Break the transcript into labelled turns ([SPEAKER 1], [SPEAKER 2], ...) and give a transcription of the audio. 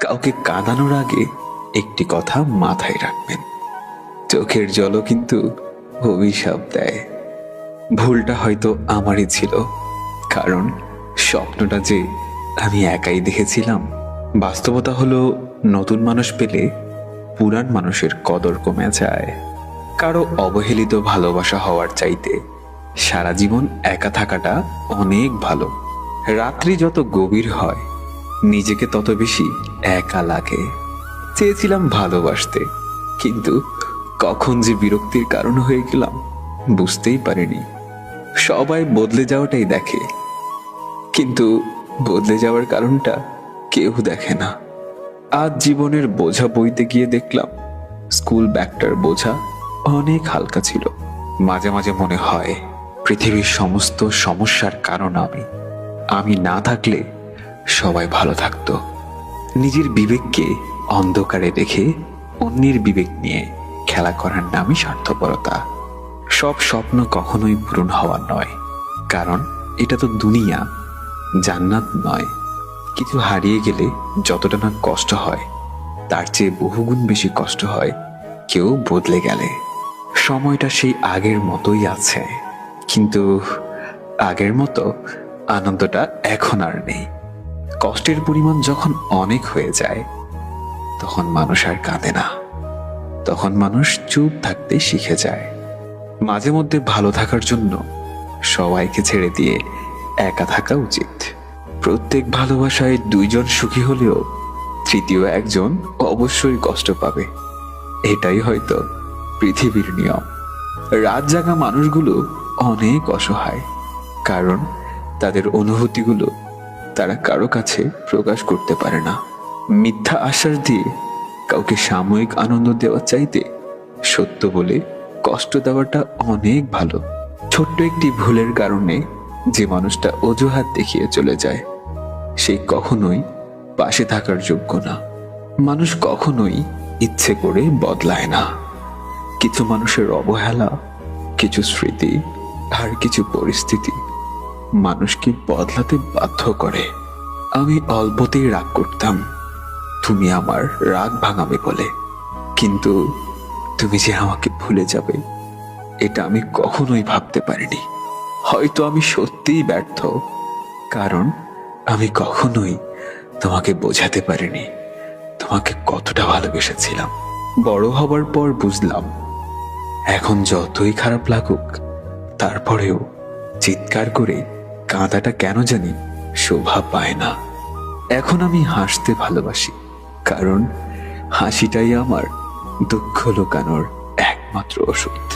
[SPEAKER 1] কাউকে কাঁদানোর আগে একটি কথা মাথায় রাখবেন। চোখের জলও কিন্তু অভিশাপ দেয়। ভুলটা হয়তো আমারই ছিল, কারণ স্বপ্নটা যে আমি একাই দেখেছিলাম, বাস্তবতা হলো নতুন মানুষ পেলে পুরান মানুষের কদর কমে যায়। কারও অবহেলিত ভালোবাসা হওয়ার চাইতে সারা জীবন একা থাকাটা অনেক ভালো। রাত্রি যত গভীর হয়, নিজেকে তত বেশি একা লাগে। চেয়েছিলাম ভালোবাসতে, কিন্তু কখন যে বিরক্তির কারণ হয়ে গেলাম বুঝতেই পারিনি। সবাই বদলে যাওয়াটাই দেখে, কিন্তু বদলে যাওয়ার কারণটা কেউ দেখে না। আজ জীবনের বোঝা বইতে গিয়ে দেখলাম, স্কুল ব্যাগটার বোঝা অনেক হালকা ছিল। মাঝে মাঝে মনে হয়, পৃথিবীর সমস্ত সমস্যার কারণ আমি। আমি না থাকলে সবাই ভালো থাকতো। নিজের বিবেককে অন্ধকারে রেখে অন্যের বিবেক নিয়ে খেলা করার নামই স্বার্থপরতা। সব স্বপ্ন কখনোই পূরণ হওয়ার নয়। কারণ এটা তো দুনিয়া, জান্নাত নয়। কিছু হারিয়ে গেলে যতটা না কষ্ট হয়, তার চেয়ে বহুগুণ বেশি কষ্ট হয় কেউ বদলে গেলে। সময়টা সেই আগের মতোই আছে। কিন্তু আগের মতো আনন্দটা এখন আর নেই। কষ্টের পরিমাণ যখন অনেক হয়ে যায়, তখন মানুষ আর কাঁদে না। তখন মানুষ চুপ থাকতে শিখে যায়। মাঝে মধ্যে ভালো থাকার জন্য সবাইকে ছেড়ে দিয়ে একা থাকা উচিত। প্রত্যেক ভালোবাসায় দুইজন সুখী হলেও তৃতীয় একজন অবশ্যই কষ্ট পাবে। এটাই হয়তো পৃথিবীর নিয়ম। রাত জাগা মানুষগুলো অনেক অসহায়, কারণ তাদের অনুভূতিগুলো তারা কারও কাছে প্রকাশ করতে পারে না। মিথ্যা আশ্বাস দিয়ে কাউকে সাময়িক আনন্দ দেওয়া চাইতে সত্য বলে কষ্ট দেওয়াটা অনেক ভালো। ছোট্ট একটি ভুলের কারণে যে মানুষটা অজুহাত দেখিয়ে চলে যায়, সে কখনোই পাশে থাকার যোগ্য না। মানুষ কখনোই ইচ্ছে করে বদলায় না। কিছু মানুষের অবহেলা, কিছু স্মৃতি, আর কিছু পরিস্থিতি মানুষকে বদলাতে বাধ্য করে। আমি অল্পতেই রাগ করতাম। তুমি আমার রাগ ভাঙাবে বলে। কিন্তু তুমি যে আমাকে ভুলে যাবে, এটা আমি কখনোই ভাবতে পারিনি। হয়তো আমি সত্যিই ব্যর্থ, কারণ আমি কখনোই তোমাকে বোঝাতে পারিনি। তোমাকে কতটা ভালোবেসেছিলাম। বড় হবার পর বুঝলাম, এখন যতই খারাপ লাগুক, তারপরেও চিৎকার করে কাঁদাটা কেন জানি শোভা পায় না। এখন আমি হাসতে ভালোবাসি, কারণ হাসিটাই আমার দুঃখ লোকানোর একমাত্র ওষুধ